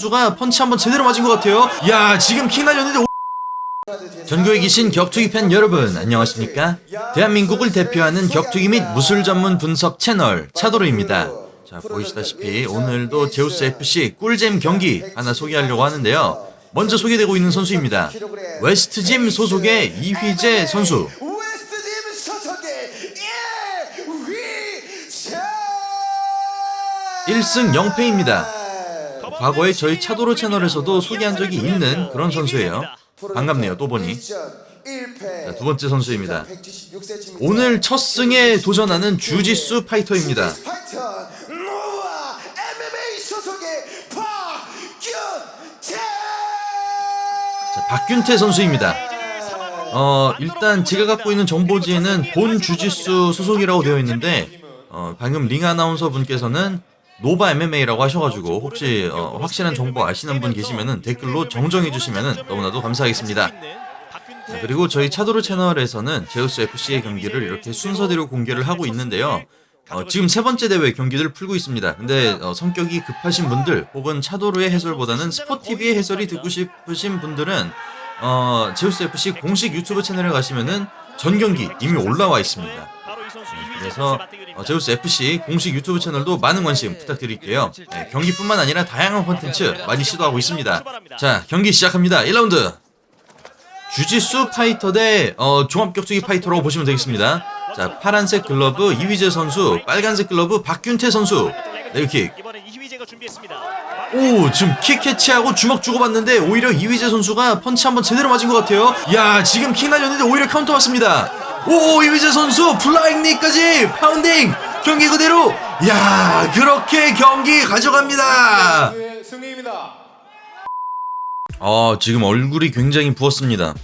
주가 펀치 한번 제대로 맞은 것 같아요. 야 지금 킥 날렸는데 오- 전국에 계신 격투기 팬 여러분 안녕하십니까? 대한민국을 대표하는 격투기 및 무술 전문 분석 채널 차도로입니다. 자 보이시다시피 오늘도 제우스 FC 꿀잼 경기 하나 소개하려고 하는데요. 먼저 소개되고 있는 선수입니다. 웨스트짐 소속의 이휘재 선수. 웨스트짐 소속의 예휘재 1승 0패입니다. 과거에 저희 차도로 채널에서도 소개한 적이 있는 그런 선수예요. 반갑네요, 또 보니. 자, 두 번째 선수입니다. 오늘 첫 승에 도전하는 주짓수 파이터입니다. 자, 박균태 선수입니다. 어, 일단 제가 갖고 있는 정보지에는 본 주짓수 소속이라고 되어 있는데 어, 방금 링 아나운서 분께서는 노바 MMA라고 하셔가지고 혹시 어, 확실한 정보 아시는 분 계시면은 댓글로 정정해 주시면은 너무나도 감사하겠습니다. 자, 그리고 저희 차도로 채널에서는 제우스 FC의 경기를 이렇게 순서대로 공개를 하고 있는데요. 어, 지금 세 번째 대회 경기를 풀고 있습니다. 근데 어, 성격이 급하신 분들 혹은 차도로의 해설보다는 스포티비의 해설이 듣고 싶으신 분들은 어, 제우스 FC 공식 유튜브 채널에 가시면은 전 경기 이미 올라와 있습니다. 그래서 어, 제우스 FC 공식 유튜브 채널도 많은 관심 부탁드릴게요. 네, 경기뿐만 아니라 다양한 콘텐츠 많이 시도하고 있습니다. 자, 경기 시작합니다. 1라운드. 주짓수 파이터 대 어, 종합격투기 파이터라고 보시면 되겠습니다. 자, 파란색 글러브 이휘재 선수, 빨간색 글러브 박균태 선수. 이휘재가 준비했습니다. 오, 지금 킥 캐치하고 주먹 주고받는데 오히려 이휘재 선수가 펀치 한번 제대로 맞은 것 같아요. 야, 지금 킥 날렸는데 오히려 카운터 맞습니다. 오, 이휘재 선수 플라잉 니까지 파운딩 경기 그대로. 야, 그렇게 경기 가져갑니다. 승리입니다 아, 지금 얼굴이 굉장히 부었습니다.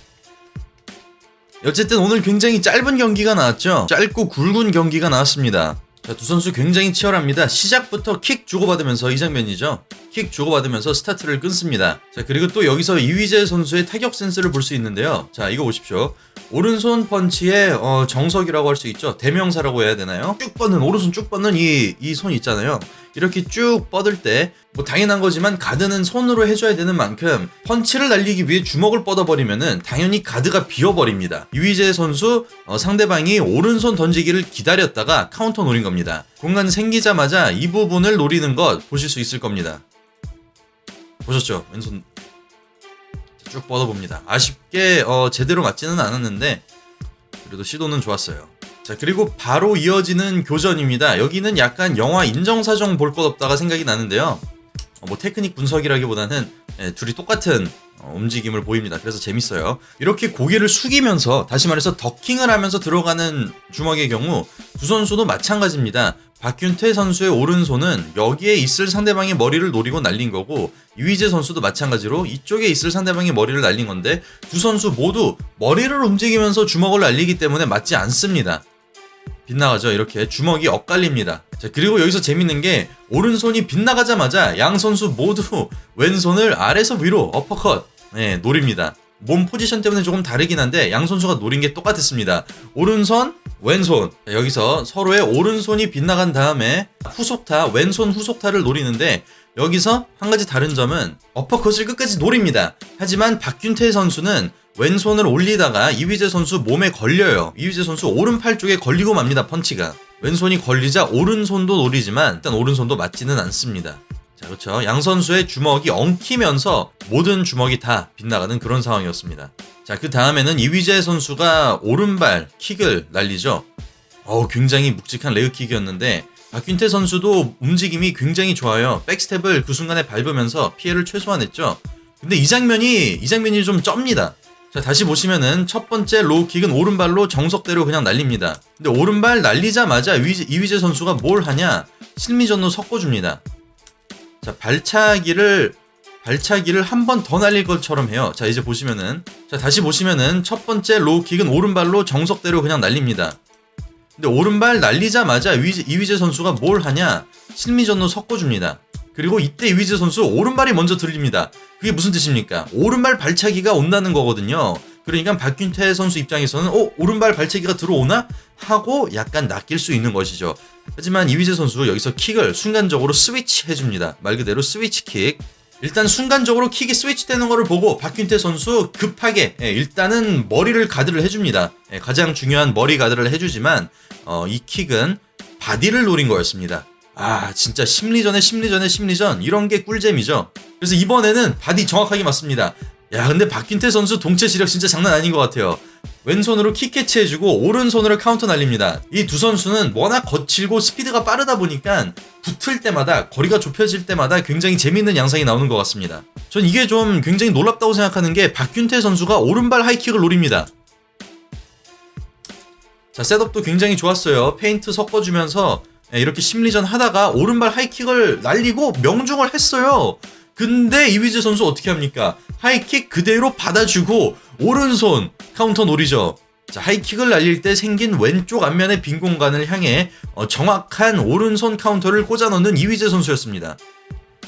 어쨌든 오늘 굉장히 짧은 경기가 나왔죠. 짧고 굵은 경기가 나왔습니다. 자, 두 선수 굉장히 치열합니다. 시작부터 킥 주고받으면서 이 장면이죠. 킥 주고받으면서 스타트를 끊습니다. 자, 그리고 또 여기서 이휘재 선수의 타격 센스를 볼 수 있는데요. 자, 이거 보십시오. 오른손 펀치의 어, 정석이라고 할 수 있죠. 대명사라고 해야 되나요? 쭉 뻗는, 오른손 쭉 뻗는 이, 이 손 있잖아요. 이렇게 쭉 뻗을 때, 뭐 당연한 거지만 가드는 손으로 해줘야 되는 만큼 펀치를 날리기 위해 주먹을 뻗어버리면은 당연히 가드가 비어버립니다. 유희재 선수 어, 상대방이 오른손 던지기를 기다렸다가 카운터 노린 겁니다. 공간 생기자마자 이 부분을 노리는 것 보실 수 있을 겁니다. 보셨죠? 왼손 쭉 뻗어봅니다. 아쉽게 어, 제대로 맞지는 않았는데 그래도 시도는 좋았어요. 자 그리고 바로 이어지는 교전입니다. 여기는 약간 영화 인정사정 볼 것 없다가 생각이 나는데요. 어, 뭐 테크닉 분석이라기보다는 예, 둘이 똑같은 어, 움직임을 보입니다. 그래서 재밌어요. 이렇게 고개를 숙이면서 다시 말해서 더킹을 하면서 들어가는 주먹의 경우 두 선수도 마찬가지입니다. 박균태 선수의 오른손은 여기에 있을 상대방의 머리를 노리고 날린 거고 유희재 선수도 마찬가지로 이쪽에 있을 상대방의 머리를 날린 건데 두 선수 모두 머리를 움직이면서 주먹을 날리기 때문에 맞지 않습니다. 빗나가죠. 이렇게 주먹이 엇갈립니다. 자, 그리고 여기서 재밌는 게 오른손이 빗나가자마자 양 선수 모두 왼손을 아래서 위로 어퍼컷 네, 노립니다. 몸 포지션 때문에 조금 다르긴 한데 양 선수가 노린 게 똑같았습니다. 오른손, 왼손. 자, 여기서 서로의 오른손이 빗나간 다음에 후속타, 왼손 후속타를 노리는데 여기서 한 가지 다른 점은 어퍼컷을 끝까지 노립니다. 하지만 박균태 선수는 왼손을 올리다가 이휘재 선수 몸에 걸려요. 이휘재 선수 오른팔 쪽에 걸리고 맙니다. 펀치가. 왼손이 걸리자 오른손도 노리지만 일단 오른손도 맞지는 않습니다. 자, 그렇죠. 양 선수의 주먹이 엉키면서 모든 주먹이 다 빗나가는 그런 상황이었습니다. 자, 그 다음에는 이휘재 선수가 오른발 킥을 날리죠. 어우, 굉장히 묵직한 레그킥이었는데 박균태 선수도 움직임이 굉장히 좋아요. 백스텝을 그 순간에 밟으면서 피해를 최소화했죠. 근데 이 장면이 이 장면이 좀 쩝니다. 자 다시 보시면은 첫 번째 로우킥은 오른발로 정석대로 그냥 날립니다. 근데 오른발 날리자마자 이휘재, 이휘재 선수가 뭘 하냐 실미전으로 섞어줍니다. 자 발차기를 발차기를 한 번 더 날릴 것처럼 해요. 자 이제 보시면은 자 다시 보시면은 첫 번째 로우킥은 오른발로 정석대로 그냥 날립니다. 근데 오른발 날리자마자 이휘재 선수가 뭘 하냐 실미전으로 섞어줍니다. 그리고 이때 이휘재 선수 오른발이 먼저 들립니다. 그게 무슨 뜻입니까? 오른발 발차기가 온다는 거거든요. 그러니까 박균태 선수 입장에서는 어 오른발 발차기가 들어오나 하고 약간 낚일 수 있는 것이죠. 하지만 이휘재 선수 여기서 킥을 순간적으로 스위치 해줍니다. 말 그대로 스위치 킥. 일단 순간적으로 킥이 스위치되는 거를 보고 박균태 선수 급하게 예, 일단은 머리를 가드를 해줍니다. 예, 가장 중요한 머리 가드를 해주지만 어, 이 킥은 바디를 노린 거였습니다. 아 진짜 심리전에 심리전에 심리전 이런 게 꿀잼이죠. 그래서 이번에는 바디 정확하게 맞습니다. 야 근데 박균태 선수 동체 시력 진짜 장난 아닌 것 같아요. 왼손으로 킥 캐치해주고 오른손으로 카운터 날립니다. 이 두 선수는 워낙 거칠고 스피드가 빠르다 보니까 붙을 때마다 거리가 좁혀질 때마다 굉장히 재밌는 양상이 나오는 것 같습니다. 전 이게 좀 굉장히 놀랍다고 생각하는 게 박균태 선수가 오른발 하이킥을 노립니다. 자 셋업도 굉장히 좋았어요. 페인트 섞어주면서 예, 이렇게 심리전 하다가 오른발 하이킥을 날리고 명중을 했어요. 근데 이휘재 선수 어떻게 합니까? 하이킥 그대로 받아주고 오른손 카운터 노리죠. 자, 하이킥을 날릴 때 생긴 왼쪽 앞면의 빈 공간을 향해 어, 정확한 오른손 카운터를 꽂아 넣는 이휘재 선수였습니다.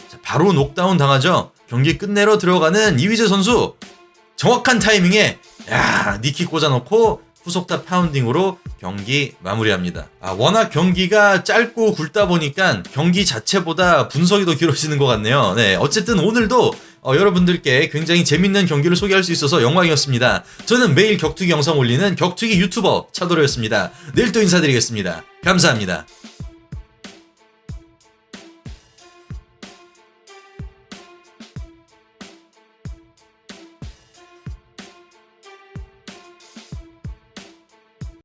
자, 바로 녹다운 당하죠. 경기 끝내러 들어가는 이휘재 선수. 정확한 타이밍에 야 니킥 꽂아놓고 후속타 파운딩으로 경기 마무리합니다. 아, 워낙 경기가 짧고 굵다 보니까 경기 자체보다 분석이 더 길어지는 것 같네요. 네, 어쨌든 오늘도 어, 여러분들께 굉장히 재밌는 경기를 소개할 수 있어서 영광이었습니다. 저는 매일 격투기 영상 올리는 격투기 유튜버 차도로였습니다. 내일 또 인사드리겠습니다. 감사합니다.